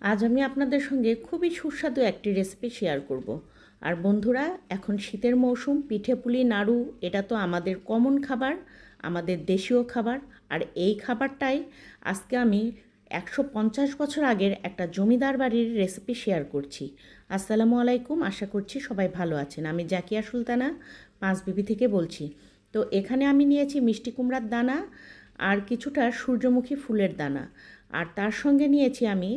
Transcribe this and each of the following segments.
আজ আমি আপনাদের সঙ্গে খুবই সুস্বাদু একটি রেসিপি শেয়ার করব। আর বন্ধুরা, এখন শীতের মৌসুম, পিঠে পুলি, নাড়ু, এটা তো আমাদের কমন খাবার, আমাদের দেশীয় খাবার। আর এই খাবারটাই আজকে আমি একশো পঞ্চাশ বছর আগের একটা জমিদার বাড়ির রেসিপি শেয়ার করছি। আসসালামু আলাইকুম, আশা করছি সবাই ভালো আছেন। আমি জাকিয়া সুলতানা পাঁচবিবি থেকে বলছি। তো এখানে আমি নিয়েছি মিষ্টি কুমড়ার দানা আর কিছুটা সূর্যমুখী ফুলের দানা। আর তার সঙ্গে নিয়েছি আমি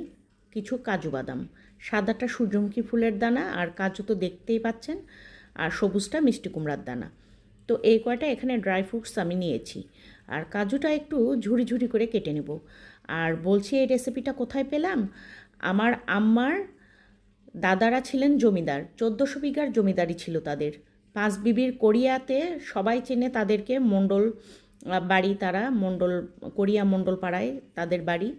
কিছু কাজু বাদাম। সাদাটা সূর্যমুখী ফুলের দানা আর কাজু তো দেখতেই পাচ্ছেন। আর সবুজটা মিষ্টি কুমড়ার দানা। তো এই কয়টা এখানে ড্রাই ফ্রুটস আমি নিয়েছি। আর কাজুটা একটু ঝুড়ি ঝুড়ি করে কেটে নেব। আর বলছি এই রেসিপিটা কোথায় পেলাম? আমার আম্মার দাদারা ছিলেন জমিদার। চোদ্দোশো বিঘার জমিদারি ছিল তাদের। পাঁচ বিবির কোরিয়াতে সবাই চেনে তাদেরকে মণ্ডল বাড়ি তারা, মণ্ডল কোরিয়া মণ্ডল পাড়ায় তাদের বাড়ি।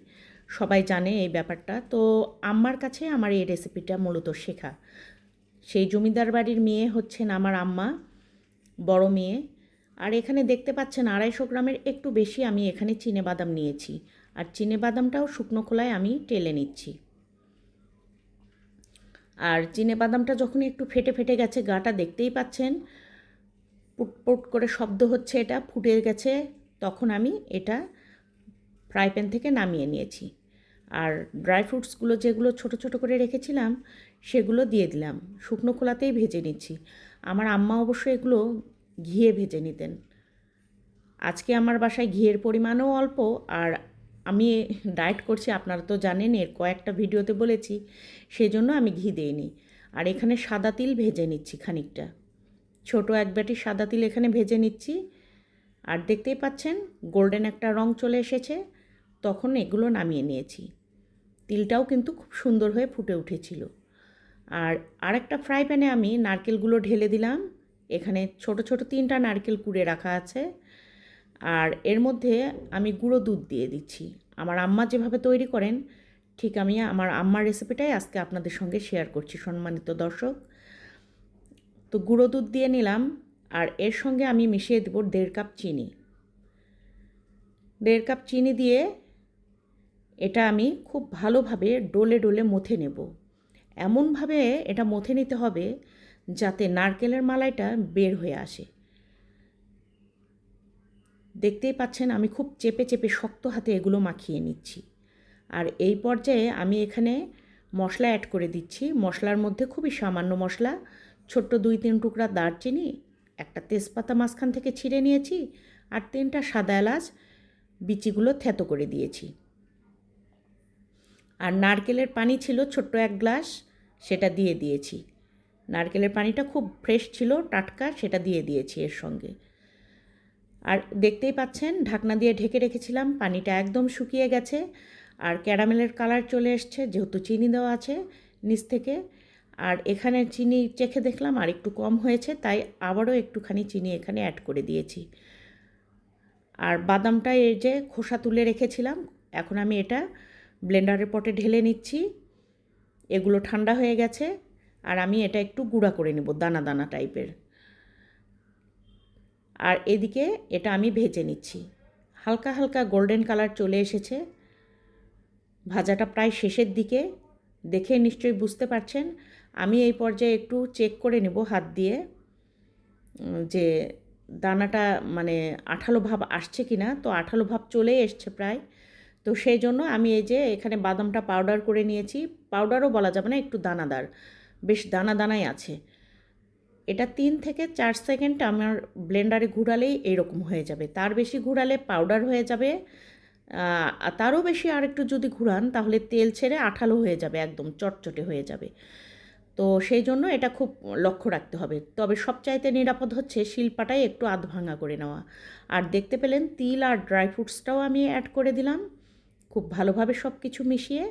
সবাই জানে এই ব্যাপারটা। তো আম্মার কাছে আমার এই রেসিপিটা মূলত শেখা। সেই জমিদার বাড়ির মেয়ে হচ্ছেন আমার আম্মা, বড় মেয়ে। আর এখানে দেখতে পাচ্ছেন আড়াইশো গ্রামের একটু বেশি আমি এখানে বাদাম নিয়েছি। আর বাদামটাও শুকনো খোলায় আমি টেলে নিচ্ছি। আর বাদামটা যখন একটু ফেটে ফেটে গেছে, গাটা দেখতেই পাচ্ছেন। পুটপুট করে শব্দ হচ্ছে এটা, ফুটে গেছে। তখন আমি এটা ফ্রাই প্যান থেকে নামিয়ে নিয়েছি। আর ড্রাই ফ্রুটসগুলো যেগুলো ছোট ছোট করে রেখেছিলাম, সেগুলো দিয়ে দিলাম। শুকনো খোলাতেই ভেজে নিচ্ছি। আমার আম্মা অবশ্য এগুলো ঘিয়ে ভেজে নিতেন। আজকে আমার বাসায় ঘিয়ের পরিমাণও অল্প আর আমি ডায়েট করছি, আপনারা তো জানেন, এর কয়েকটা ভিডিওতে বলেছি সেই জন্য আমি ঘি দিইনি। আর এখানে সাদা তিল ভেজে নিচ্ছি খানিকটা। ছোট এক ব্যাটি সাদা তিল এখানে ভেজে নিচ্ছি। আর দেখতেই পাচ্ছেন, গোল্ডেন একটা রং চলে এসেছে। তখন এগুলো নামিয়ে নিয়েছি। তিলটাও কিন্তু খুব সুন্দর হয়ে ফুটে উঠেছিল। আর আরেকটা ফ্রাই প্যানে আমি নারকেলগুলো ঢেলে দিলাম। এখানে ছোট ছোট তিনটা নারকেল কুড়ে রাখা আছে। আর এর মধ্যে আমি গুঁড়ো দুধ দিয়ে দিচ্ছি। আমার আম্মা যেভাবে তৈরি করেন, ঠিক আমি আমার আম্মার রেসিপিটাই আজকে আপনাদের সঙ্গে শেয়ার করছি সম্মানিত দর্শক। তো গুঁড়ো দুধ দিয়ে নিলাম, আর এর সঙ্গে আমি মিশিয়ে দেবো দেড় কাপ চিনি। দেড় কাপ চিনি দিয়ে এটা আমি খুব ভালোভাবে ডোলে ডোলে মথে নেব। এমনভাবে এটা মথে নিতে হবে যাতে নারকেলের মালাইটা বের হয়ে আসে। দেখতেই পাচ্ছেন আমি খুব চেপে চেপে শক্ত হাতে এগুলো মাখিয়ে নিচ্ছি। আর এই পর্যায়ে আমি এখানে মশলা অ্যাড করে দিচ্ছি। মশলার মধ্যে খুবই সামান্য মশলা, ছোট্ট দুই তিন টুকরা দারচিনি, একটা তেজপাতা মাঝখান থেকে ছিঁড়ে নিয়েছি, আর তিনটা সাদা এলাচ, বিচিগুলো থেতো করে দিয়েছি। আর নারকেলের পানি ছিল ছোট্ট এক গ্লাস, সেটা দিয়ে দিয়েছি। নারকেলের পানিটা খুব ফ্রেশ ছিল, টাটকা, সেটা দিয়ে দিয়েছি এর সঙ্গে। আর দেখতেই পাচ্ছেন, ঢাকনা দিয়ে ঢেকে রেখেছিলাম, পানিটা একদম শুকিয়ে গেছে। আর ক্যারামেলের কালার চলে এসছে, যেহেতু চিনি দেওয়া আছে নিচ থেকে। আর এখানে চিনি চেখে দেখলাম, আর একটু কম হয়েছে, তাই আবারও একটুখানি চিনি এখানে অ্যাড করে দিয়েছি। আর বাদামটা এই যে খোসা তুলে রেখেছিলাম, এখন আমি এটা ব্লেন্ডারের পটে ঢেলে নিচ্ছি। এগুলো ঠান্ডা হয়ে গেছে আর আমি এটা একটু গুঁড়া করে নেব, দানা দানা টাইপের। আর এদিকে এটা আমি ভেজে নিচ্ছি। হালকা হালকা গোল্ডেন কালার চলে এসেছে। ভাজাটা প্রায় শেষের দিকে। দেখে নিশ্চয়ই বুঝতে পারছেন, আমি এই পর্যায়ে একটু চেক করে নেব হাত দিয়ে যে দানাটা মানে আঠালো ভাব আসছে কি না তো আঠালো ভাব চলেই এসছে প্রায়। তো সেই জন্য আমি এই যে এখানে বাদামটা পাউডার করে নিয়েছি। পাউডারও বলা যাবে না, একটু দানাদার। বেশ দানা দানাই আছে। এটা তিন থেকে চার সেকেন্ড আমার ব্লেন্ডারে ঘুরালেই এরকম হয়ে যাবে। তার বেশি ঘুরালে পাউডার হয়ে যাবে। তারও বেশি আর একটু যদি ঘুরান, তাহলে তেল ছেড়ে আঠালো হয়ে যাবে, একদম চটচটে হয়ে যাবে। তো সেই জন্য এটা খুব লক্ষ্য রাখতে হবে। তবে সবচাইতে নিরাপদ হচ্ছে শিলপাটাই একটু আধ ভাঙা করে নেওয়া। আর দেখতে পেলেন, তিল আর ড্রাই ফ্রুটসটাও আমি অ্যাড করে দিলাম। খুব ভালোভাবে সব কিছু মিশিয়ে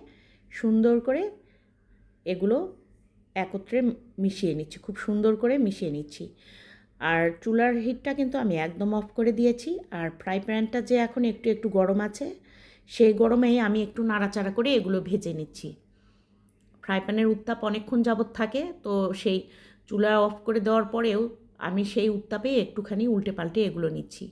সুন্দর করে এগুলো একত্রে মিশিয়ে নিচ্ছি, খুব সুন্দর করে মিশিয়ে নিচ্ছি। আর চুলার হিটটা কিন্তু আমি একদম অফ করে দিয়েছি। আর ফ্রাই প্যানটা যে এখন একটু একটু গরম আছে, সেই গরমেই আমি একটু নাড়াচাড়া করে এগুলো ভেজে নিচ্ছি। ফ্রাই প্যানের উত্তাপ অনেকক্ষণ যাবৎ থাকে, তো সেই চুলা অফ করে দেওয়ার পরেও আমি সেই উত্তাপে একটুখানি উল্টে পাল্টে এগুলো নিচ্ছি।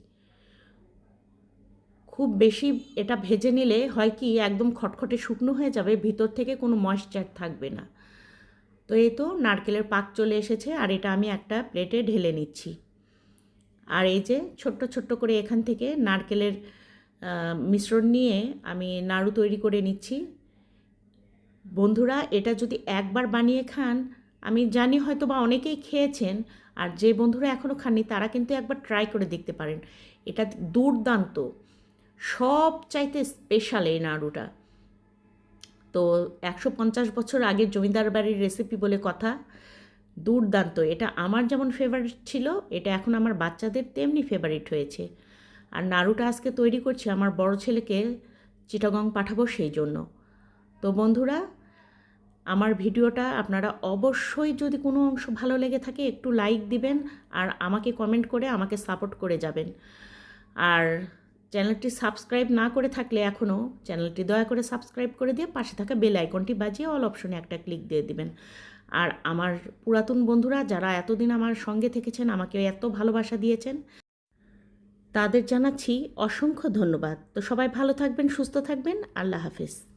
খুব বেশি এটা ভেজে নিলে হয় কি, একদম খটখটে শুকনো হয়ে যাবে, ভিতর থেকে কোনো ময়েশ্চার থাকবে না। তো এই তো নারকেলের পাক চলে এসেছে, আর এটা আমি একটা প্লেটে ঢেলে নিচ্ছি। আর এই যে ছোট্ট ছোট্ট করে এখান থেকে নারকেলের মিশ্রণ নিয়ে আমি নাড়ু তৈরি করে নিচ্ছি। বন্ধুরা, এটা যদি একবার বানিয়ে খান, আমি জানি হয়তো বা অনেকেই খেয়েছেন, আর যে বন্ধুরা এখনও খাননি, তারা কিন্তু একবার ট্রাই করে দেখতে পারেন। এটা দুর্দান্ত। সব চাইতে স্পেশাল এই নাড়ুটা। তো একশো পঞ্চাশ বছর আগের জমিদার বাড়ির রেসিপি বলে কথা, দুর্দান্ত। এটা আমার যেমন ফেভারিট ছিল, এটা এখন আমার বাচ্চাদের তেমনি ফেভারিট হয়েছে। আর নাড়ুটা আজকে তৈরি করছি আমার বড় ছেলেকে চিটাগং পাঠাবো সেই জন্য। তো বন্ধুরা, আমার ভিডিওটা আপনারা অবশ্যই যদি কোনো অংশ ভালো লেগে থাকে একটু লাইক দিবেন আর আমাকে কমেন্ট করে আমাকে সাপোর্ট করে যাবেন। আর চ্যানেলটি সাবস্ক্রাইব না করে থাকলে এখনও চ্যানেলটি দয়া করে সাবস্ক্রাইব করে দিয়ে পাশে থাকা বেল আইকনটি বাজিয়ে অল অপশনে একটা ক্লিক দিয়ে দিবেন। আর আমার পুরাতন বন্ধুরা যারা এতদিন আমার সঙ্গে থেকেছেন, আমাকে এত ভালোবাসা দিয়েছেন, তাদের জানাচ্ছি অসংখ্য ধন্যবাদ। তো সবাই ভালো থাকবেন, সুস্থ থাকবেন। আল্লাহ হাফিজ।